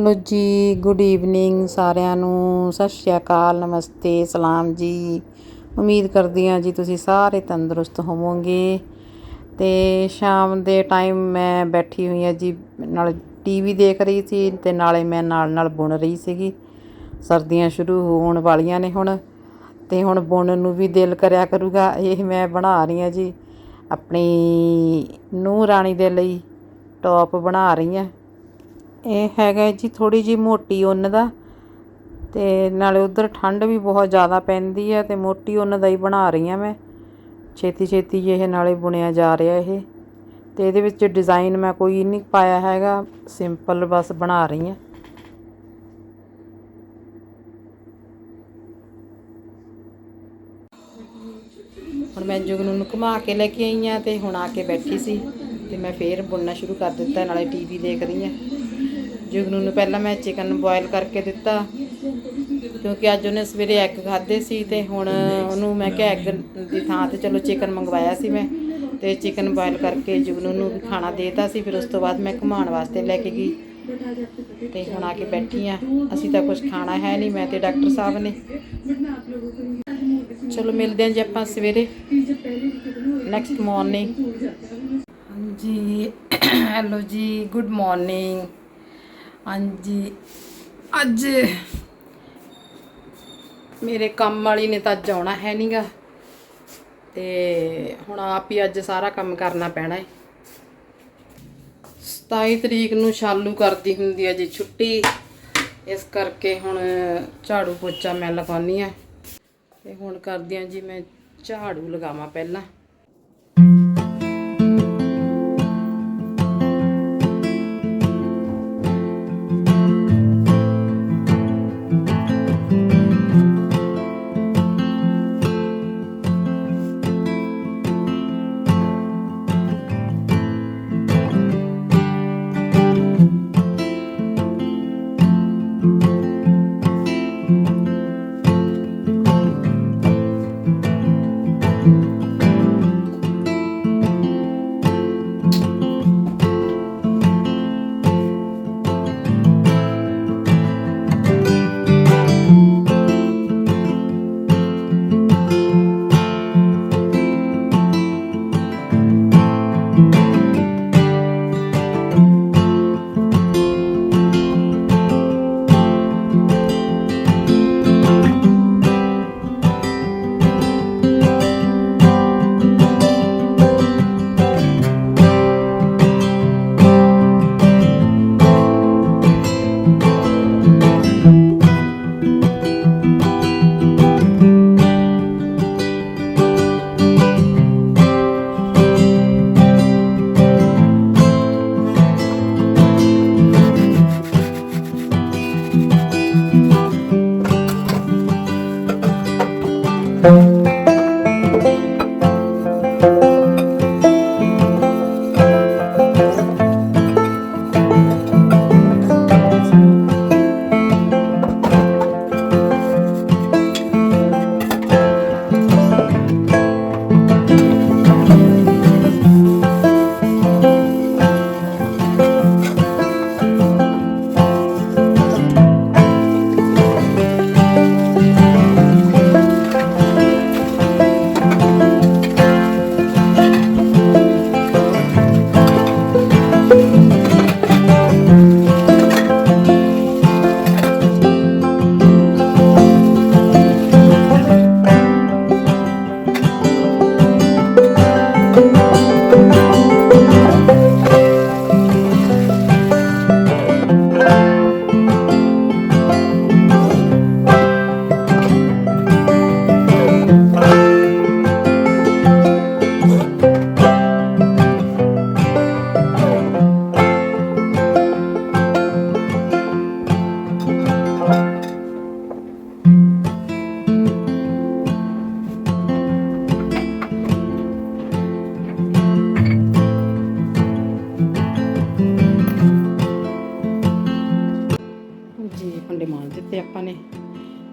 Hello ਜੀ good evening ਸਾਰਿਆਂ ਨੂੰ। ਸਤਿ ਸ਼੍ਰੀ ਅਕਾਲ, ਨਮਸਤੇ, ਸਲਾਮ ਜੀ। ਉਮੀਦ ਕਰਦੀ ਹਾਂ ਜੀ ਤੁਸੀਂ ਸਾਰੇ ਤੰਦਰੁਸਤ ਹੋਵੋਗੇ। ਤੇ ਸ਼ਾਮ ਦੇ ਟਾਈਮ ਮੈਂ ਬੈਠੀ ਹੋਈ ਹਾਂ ਜੀ, ਨਾਲ ਟੀਵੀ ਦੇਖ ਰਹੀ ਸੀ ਤੇ ਨਾਲੇ ਮੈਂ ਨਾਲ ਨਾਲ ਬੁਣ ਰਹੀ ਸੀਗੀ। ਸਰਦੀਆਂ ਸ਼ੁਰੂ ਹੋਣ ਵਾਲੀਆਂ ਨੇ ਹੁਣ, ਤੇ ਹੁਣ ਬੁਣਨ ਨੂੰ ਵੀ ਦਿਲ ਕਰਿਆ ਕਰੂਗਾ। ਇਹ ਮੈਂ ਬਣਾ ਰਹੀ ਹਾਂ ਜੀ, ਆਪਣੀ ਨੂੰਹ ਰਾਣੀ ਦੇ ਲਈ ਟੌਪ ਬਣਾ ਰਹੀ ਹਾਂ। ਇਹ ਹੈਗਾ ਜੀ ਥੋੜੀ ਜੀ ਮੋਟੀ ਉੱਨ ਦਾ ਤੇ ਨਾਲੇ ਉਧਰ ਠੰਡ ਵੀ ਬਹੁਤ ਜ਼ਿਆਦਾ ਪੈਂਦੀ ਹੈ ਤੇ ਮੋਟੀ ਉੱਨ ਦਾ ਹੀ ਬਣਾ ਰਹੀ ਹਾਂ ਮੈਂ। ਛੇਤੀ ਛੇਤੀ ਇਹ ਨਾਲੇ ਬੁਣਿਆ ਜਾ ਰਿਹਾ ਇਹ। ਤੇ ਇਹਦੇ ਵਿੱਚ ਡਿਜ਼ਾਈਨ ਮੈਂ ਕੋਈ ਨਹੀਂ ਪਾਇਆ ਹੈਗਾ, ਸਿੰਪਲ ਬਸ ਬਣਾ ਰਹੀ ਹਾਂ ਹੁਣ ਮੈਂ ਜੁਗਨੂ ਨੂੰ ਘੁਮਾ ਕੇ ਲੈ ਕੇ ਆਈ ਆ ਤੇ ਹੁਣ ਆ ਕੇ ਬੈਠੀ ਸੀ ਤੇ ਮੈਂ ਫੇਰ ਬੁਣਨਾ ਸ਼ੁਰੂ ਕਰ ਦਿੱਤਾ, ਨਾਲੇ ਟੀਵੀ ਦੇਖ ਰਹੀ ਆ। ਜੁਗਨੂ ਨੂੰ ਪਹਿਲਾਂ ਮੈਂ ਚਿਕਨ ਬੋਇਲ ਕਰਕੇ ਦਿੱਤਾ, ਕਿਉਂਕਿ ਅੱਜ ਉਹਨੇ ਸਵੇਰੇ ਐਗ ਖਾਦੇ ਸੀ ਤੇ ਹੁਣ ਉਹਨੂੰ ਮੈਂ ਕਿਹਾ ਐਗ ਦੀ ਥਾਂ ਤੇ ਚਲੋ ਚਿਕਨ ਮੰਗਵਾਇਆ ਸੀ ਮੈਂ, ਤੇ ਚਿਕਨ ਬੋਇਲ ਕਰਕੇ ਜੁਗਨੂ ਨੂੰ ਵੀ ਖਾਣਾ ਦੇਤਾ ਸੀ, ਫਿਰ ਉਸ ਤੋਂ ਬਾਅਦ ਮੈਂ ਘੁਮਾਉਣ ਵਾਸਤੇ ਲੈ ਕੇ ਗਈ। ਤੇ ਹੁਣ ਆ ਕੇ ਬੈਠੀ ਆ ਅਸੀਂ ਤਾਂ ਕੁਝ ਖਾਣਾ ਹੈ ਨਹੀਂ, ਮੈਂ ਤੇ ਡਾਕਟਰ ਸਾਹਿਬ ਨੇ। ਚਲੋ ਮਿਲਦੇ ਹਾਂ ਜੀ ਆਪਾਂ ਸਵੇਰੇ। ਨੈਕਸਟ ਮਾਰਨਿੰਗ ਹਾਂਜੀ, ਹੈਲੋ ਜੀ, ਗੁੱਡ ਮਾਰਨਿੰਗ ਹਾਂਜੀ। ਅੱਜ ਮੇਰੇ ਕੰਮ ਵਾਲੀ ਨੇ ਤਾਂ ਅੱਜ ਆਉਣਾ ਹੈ ਨਹੀਂਗਾ ਤੇ ਹੁਣ ਆਪ ਹੀ ਅੱਜ ਸਾਰਾ ਕੰਮ ਕਰਨਾ ਪੈਣਾ ਹੈ 27 ਤਰੀਕ ਨੂੰ ਸ਼ਾਲੂ ਕਰਦੀ ਹੁੰਦੀ ਹੈ ਜੀ ਛੁੱਟੀ। ਇਸ ਕਰਕੇ ਹੁਣ ਝਾੜੂ ਪੋਚਾ ਮੈਂ ਲਗਾਉਣੀ ਆ। ਤੇ ਹੁਣ ਕਰਦੀ ਆ ਜੀ ਮੈਂ ਝਾੜੂ ਲਗਾਵਾਂ ਪਹਿਲਾਂ।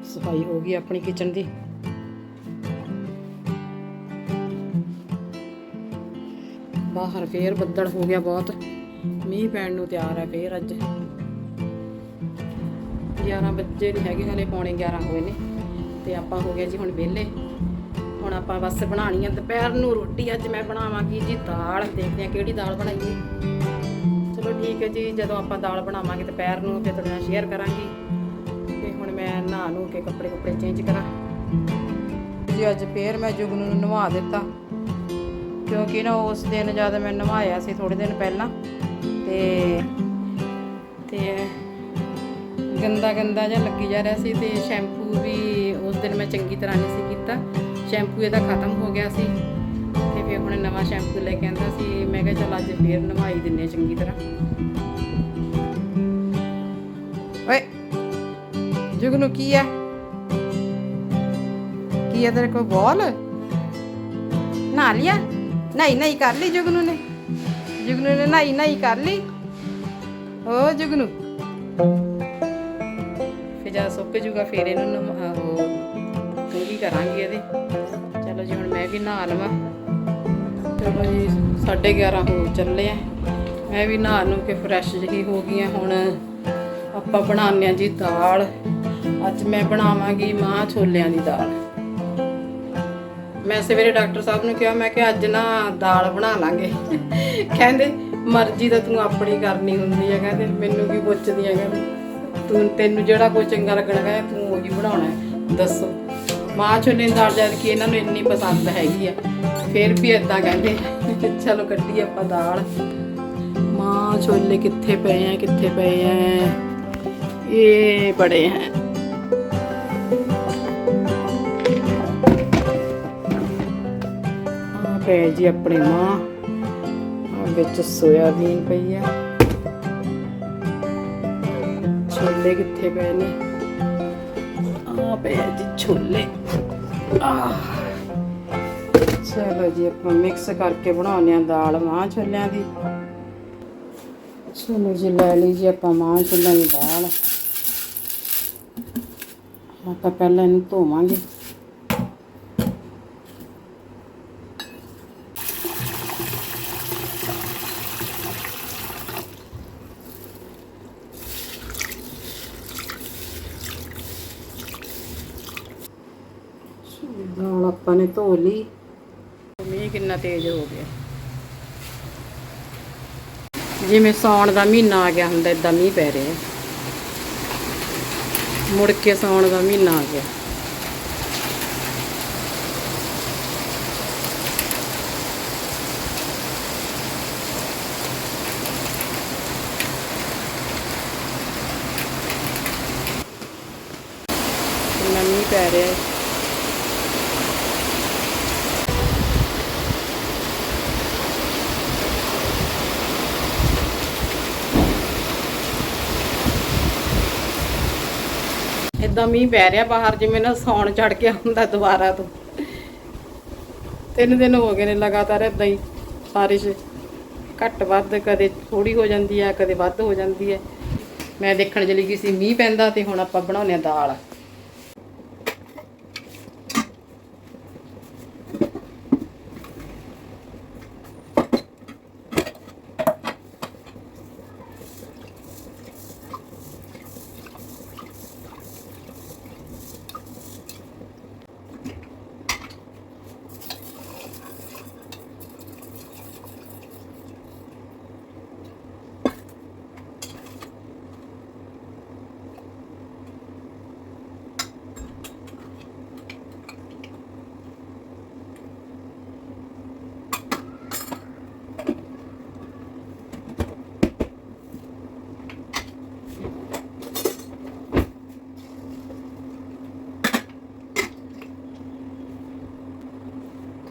ਸਫ਼ਾਈ ਹੋ ਗਈ ਆਪਣੀ ਕਿਚਨ ਦੀ। ਬਾਹਰ ਫੇਰ ਬੱਦਲ ਹੋ ਗਿਆ ਬਹੁਤ। ਮੀਂਹ ਪੈਣ ਨੂੰ ਤਿਆਰ ਹੈ ਫੇਰ ਅੱਜ। 11 ਵਜੇ ਨਹੀਂ ਹੈਗੇ ਹਲੇ, ਪੌਣੇ 11 ਹੋਏ ਨੇ। ਤੇ ਆਪਾਂ ਹੋ ਗਏ ਜੀ ਹੁਣ ਵਿਹਲੇ। ਹੁਣ ਆਪਾਂ ਬਸ ਬਣਾਉਣੀ ਆ। ਦੁਪਹਿਰ ਨੂੰ ਰੋਟੀ ਅੱਜ ਮੈਂ ਬਣਾਵਾਂਗੀ ਜੀ ਦਾਲ। ਦੇਖਦੇ ਆ ਕਿਹੜੀ ਦਾਲ ਬਣਾਈਏ। ਚਲੋ ਠੀਕ ਹੈ ਜੀ, ਜਦੋਂ ਆਪਾਂ ਦਾਲ ਬਣਾਵਾਂਗੇ ਦੁਪਹਿਰ ਨੂੰ, ਫਿਰ ਤੁਹਾਡੇ ਨਾਲ ਸ਼ੇਅਰ ਕਰਾਂਗੀ। ਨਹਾ ਨੂੰ ਕੇ ਕੱਪੜੇ ਕੁੱਪੜੇ ਚੇਂਜ ਕਰਾਂ। ਜੀ ਅੱਜ ਫੇਰ ਮੈਂ ਜੁਗਨੂ ਨੂੰ ਨਵਾ ਦਿੱਤਾ, ਕਿਉਂਕਿ ਨਾ ਉਸ ਦਿਨ ਜਦ ਮੈਂ ਨਵਾਇਆ ਸੀ ਥੋੜੇ ਦਿਨ ਪਹਿਲਾਂ, ਤੇ ਤੇ ਗੰਦਾ ਗੰਦਾ ਜਿਹਾ ਲੱਗੀ ਜਾ ਰਿਹਾ ਸੀ ਤੇ ਸ਼ੈਂਪੂ ਵੀ ਉਸ ਦਿਨ ਮੈਂ ਚੰਗੀ ਤਰ੍ਹਾਂ ਨਹੀਂ ਸੀ ਕੀਤਾ। ਸ਼ੈਂਪੂ ਇਹਦਾ ਖਤਮ ਹੋ ਗਿਆ ਸੀ, ਤੇ ਫਿਰ ਹੁਣ ਨਵਾਂ ਸ਼ੈਂਪੂ ਲੈ ਕੇ ਆਂਦਾ ਸੀ। ਮੈਂ ਕਿਹਾ ਚਲ ਅੱਜ ਫੇਰ ਨਵਾਈ ਦਿੰਨੇ ਆ ਚੰਗੀ ਤਰ੍ਹਾਂ। ਓਏ ਜੁਗਨੂ ਕੀ ਆ ਕੀ ਆ ਤੇਰੇ ਕੋਲ ਬੋਲ? ਨਹਾ ਲਿਆ? ਨਹੀਂ ਨਹੀਂ ਕਰ ਲਈ ਜੁਗਨੂ ਨੇ। ਜੁਗਨੂ ਨੇ ਨਹੀਂ ਨਹੀਂ ਕਰ ਲਈ। ਓ ਜੁਗਨੂ। ਫਿਰ ਜਦ ਸੁੱਕ ਜੂਗਾ, ਫਿਰ ਇਹਨੂੰ ਉਹ ਕੰਗੀ ਕਰਾਂਗੇ ਇਹਦੇ। ਚਲੋ ਜੀ, ਹੁਣ ਮੈਂ ਵੀ ਨਹਾ ਲਵਾਂ। ਚਲੋ ਜੀ 11:30 ਹੋ ਚੱਲੇ ਆ। ਮੈਂ ਵੀ ਨਹਾ ਨੂੰ ਕੇ ਫਰੈਸ਼ ਜਿਹੀ ਹੋ ਗਈ ਆ। ਹੁਣ ਆਪਾਂ ਬਣਾਉਂਦੇ ਆ ਜੀ ਦਾਲ। ਅੱਜ ਮੈਂ ਬਣਾਵਾਂਗੀ ਮਾਂ ਛੋਲਿਆਂ ਦੀ ਦਾਲ। ਮੈਂ ਸਵੇਰੇ ਡਾਕਟਰ ਸਾਹਿਬ ਨੂੰ ਕਿਹਾ, ਮੈਂ ਕਿ ਅੱਜ ਨਾ ਦਾਲ ਬਣਾ ਲਾਂਗੇ। ਕਹਿੰਦੇ, ਮਰਜ਼ੀ ਤਾਂ ਤੂੰ ਆਪਣੀ ਕਰਨੀ ਹੁੰਦੀ ਹੈ ਕਹਿੰਦੇ, ਮੈਨੂੰ ਕੀ ਪੁੱਛਦੀ ਹੈ ਕਹਿੰਦੇ, ਤੂੰ, ਤੈਨੂੰ ਜਿਹੜਾ ਕੋਈ ਚੰਗਾ ਲੱਗਣਾ ਤੂੰ ਉਹੀ ਬਣਾਉਣਾ ਦੱਸੋ। ਮਾਂ ਛੋਲੇ ਦੀ ਦਾਲ ਜਦ ਕਿ ਇਹਨਾਂ ਨੂੰ ਇੰਨੀ ਪਸੰਦ ਹੈਗੀ ਆ। ਫਿਰ ਵੀ ਇਦਾਂ ਕਹਿੰਦੇ, ਚਲੋ ਕੱਢੀ ਆਪਾਂ ਦਾਲ। ਮਾਂ ਛੋਲੇ ਕਿੱਥੇ ਪਏ ਆ, ਕਿੱਥੇ ਪਏ ਆ? ਇਹ ਬੜੇ ਹੈ। ਆ ਪਏ ਜੀ ਆਪਣੇ ਮਾਂ। ਵਿੱਚ ਸੋਇਆਬੀਨ ਪਈ ਆ ਛੋਲੇ ਕਿੱਥੇ ਪਏ ਨੇ? ਆ ਪਏ ਜੀ ਛੋਲੇ। ਆ ਚਲੋ ਜੀ, ਆਪਾਂ ਮਿਕਸ ਕਰਕੇ ਬਣਾਉਂਦੇ ਆ ਦਾਲ ਮਾਂ ਛੋਲਿਆਂ ਦੀ। ਚਲੋ ਜੀ, ਲੈ ਲਈ ਜੀ ਆਪਾਂ ਮਾਂ ਛੋਲਿਆਂ ਦੀ ਦਾਲ। ਆਪਾਂ ਪਹਿਲਾਂ ਇਹਨੂੰ ਧੋਵਾਂਗੇ। ਦਾਲ ਆਪਾਂ ਨੇ ਧੋ ਲਈ। ਮੀਂਹ ਕਿੰਨਾ ਤੇਜ਼ ਹੋ ਗਿਆ। ਜਿਵੇਂ ਸੌਣ ਦਾ ਮਹੀਨਾ ਆ ਗਿਆ ਹੁੰਦਾ ਇਦਾਂ ਮੀਂਹ ਪੈ ਰਿਹਾ। ਮੁੜ ਕੇ ਸੌਣ ਦਾ ਮਹੀਨਾ ਆ ਗਿਆ। ਕਿੰਨਾ ਮੀਂਹ ਪੈ ਰਿਹਾ। ਹੈ ਇਦਾਂ ਮੀਂਹ ਪੈ ਰਿਹਾ ਬਾਹਰ, ਜਿਵੇਂ ਨਾ ਸੌਣ ਚੜ ਕੇ ਆਉਂਦਾ ਦੁਬਾਰਾ ਤੋਂ। ਤਿੰਨ ਦਿਨ ਹੋ ਗਏ ਨੇ ਲਗਾਤਾਰ ਇਦਾਂ ਹੀ ਬਾਰਿਸ਼। ਘੱਟ ਵੱਧ ਕਦੇ ਥੋੜੀ ਹੋ ਜਾਂਦੀ ਹੈ ਕਦੇ ਵੱਧ ਹੋ ਜਾਂਦੀ ਹੈ ਮੈਂ ਦੇਖਣ ਚਲੀ ਗਈ ਸੀ, ਮੀਂਹ ਪੈਂਦਾ ਤੇ ਹੁਣ ਆਪਾਂ ਬਣਾਉਂਦੇ ਆ ਦਾਲ।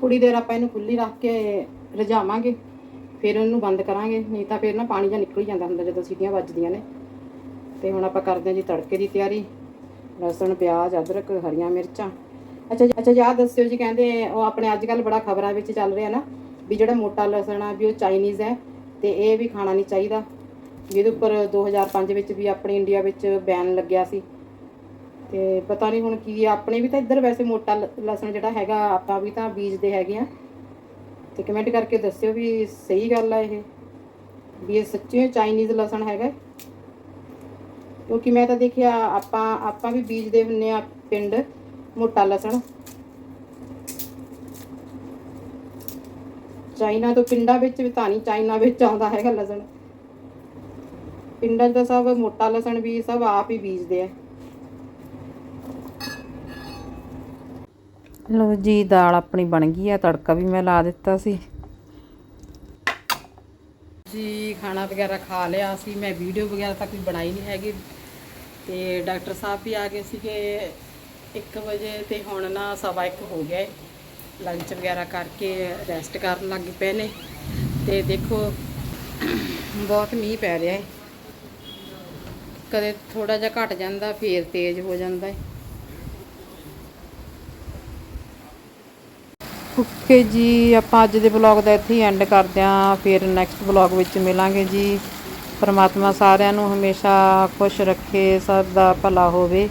ਥੋੜੀ ਦੇਰ ਆਪਾਂ ਇਹਨੂੰ ਖੁੱਲੀ ਰੱਖ ਕੇ ਰਝਾਵਾਂਗੇ ਫਿਰ ਉਹਨੂੰ ਬੰਦ ਕਰਾਂਗੇ, ਨਹੀਂ ਤਾਂ ਫਿਰ ਨਾ ਪਾਣੀ ਜਾਂ ਨਿਕਲ ਹੀ ਜਾਂਦਾ ਹੁੰਦਾ ਜਦੋਂ ਸੀਟੀਆਂ ਵੱਜਦੀਆਂ ਨੇ। ਤੇ ਹੁਣ ਆਪਾਂ ਕਰਦੇ ਹਾਂ ਜੀ ਤੜਕੇ ਦੀ ਤਿਆਰੀ, ਲਸਣ, ਪਿਆਜ਼, ਅਦਰਕ, ਹਰੀਆਂ ਮਿਰਚਾਂ। ਅੱਛਾ ਜੀ, ਅੱਛਾ ਯਾਦ ਦੱਸਿਓ ਜੀ, ਕਹਿੰਦੇ ਉਹ ਆਪਣੇ ਅੱਜ ਕੱਲ ਬੜਾ ਖਬਰਾਂ ਵਿੱਚ ਚੱਲ ਰਿਹਾ ਨਾ, ਵੀ ਜਿਹੜਾ ਮੋਟਾ ਲਸਣ ਆ, ਵੀ ਉਹ ਚਾਈਨੀਜ਼ ਹੈ, ਤੇ ਇਹ ਵੀ ਖਾਣਾ ਨਹੀਂ ਚਾਹੀਦਾ। ਜਿਹਦੇ ਉੱਪਰ 2005 ਵਿੱਚ ਵੀ ਆਪਣੇ ਇੰਡੀਆ ਵਿੱਚ ਬੈਨ ਲੱਗਿਆ ਸੀ। ਤੇ ਪਤਾ ਨਹੀਂ ਹੁਣ ਕੀ ਆਪਣੇ ਵੀ ਤਾਂ ਇੱਧਰ ਵੈਸੇ ਮੋਟਾ ਲਸਣ ਜਿਹੜਾ ਹੈਗਾ, ਆਪਾਂ ਵੀ ਤਾਂ ਬੀਜਦੇ ਹੈਗੇ ਆ। ਤੇ ਕਮੈਂਟ ਕਰਕੇ ਦੱਸਿਓ ਵੀ ਸਹੀ ਗੱਲ ਆ ਇਹ, ਵੀ ਇਹ ਸੱਚੀ ਚਾਈਨੀਜ਼ ਲਸਣ ਹੈਗਾ। ਕਿਉਂਕਿ ਮੈਂ ਤਾਂ ਦੇਖਿਆ ਆਪਾਂ ਆਪਾਂ ਵੀ ਬੀਜਦੇ ਹੁੰਨੇ ਆ ਪਿੰਡ ਮੋਟਾ ਲਸਣ। ਚਾਈਨਾ ਤੋਂ ਪਿੰਡਾਂ ਵਿੱਚ ਵੀ ਤਾਂ ਨਹੀਂ, ਚਾਈਨਾ ਵਿੱਚ ਆਉਂਦਾ ਹੈਗਾ ਲਸਣ। ਪਿੰਡਾਂ 'ਚ ਤਾਂ ਸਭ ਮੋਟਾ ਲਸਣ ਵੀ ਸਭ ਆਪ ਹੀ ਬੀਜਦੇ ਆ। ਲੋ ਜੀ, ਦਾਲ ਆਪਣੀ ਬਣ ਗਈ ਆ, ਤੜਕਾ ਵੀ ਮੈਂ ਲਾ ਦਿੱਤਾ ਸੀ। ਜੀ, ਖਾਣਾ ਵਗੈਰਾ ਖਾ ਲਿਆ ਸੀ, ਮੈਂ ਵੀਡੀਓ ਵਗੈਰਾ ਤਾਂ ਕੋਈ ਬਣਾਈ ਨਹੀਂ ਹੈਗੀ। ਤੇ ਡਾਕਟਰ ਸਾਹਿਬ ਵੀ ਆ ਗਏ ਸੀਗੇ 1 ਵਜੇ ਤੇ ਹੁਣ ਨਾ ਸਵਾ ਇੱਕ ਹੋ ਗਿਆ ਲੰਚ ਵਗੈਰਾ ਕਰਕੇ ਰੈਸਟ ਕਰਨ ਲੱਗ ਪਏ ਨੇ। ਤੇ ਦੇਖੋ, ਬਹੁਤ ਮੀਂਹ ਪੈ ਰਿਹਾ ਏ। ਕਦੇ ਥੋੜਾ ਜਿਹਾ ਘਟ ਜਾਂਦਾ, ਫੇਰ ਤੇਜ਼ ਹੋ ਜਾਂਦਾ ਏ। ਓਕੇ ਜੀ, ਆਪਾਂ ਅੱਜ ਦੇ ਵਲੌਗ ਦਾ ਇੱਥੇ ਹੀ ਐਂਡ ਕਰਦੇ ਹਾਂ। ਫਿਰ ਨੈਕਸਟ ਵਲੌਗ ਵਿੱਚ ਮਿਲਾਂਗੇ ਜੀ। ਪਰਮਾਤਮਾ ਸਾਰਿਆਂ ਨੂੰ ਹਮੇਸ਼ਾ ਖੁਸ਼ ਰੱਖੇ, ਸਭ ਦਾ ਭਲਾ ਹੋਵੇ।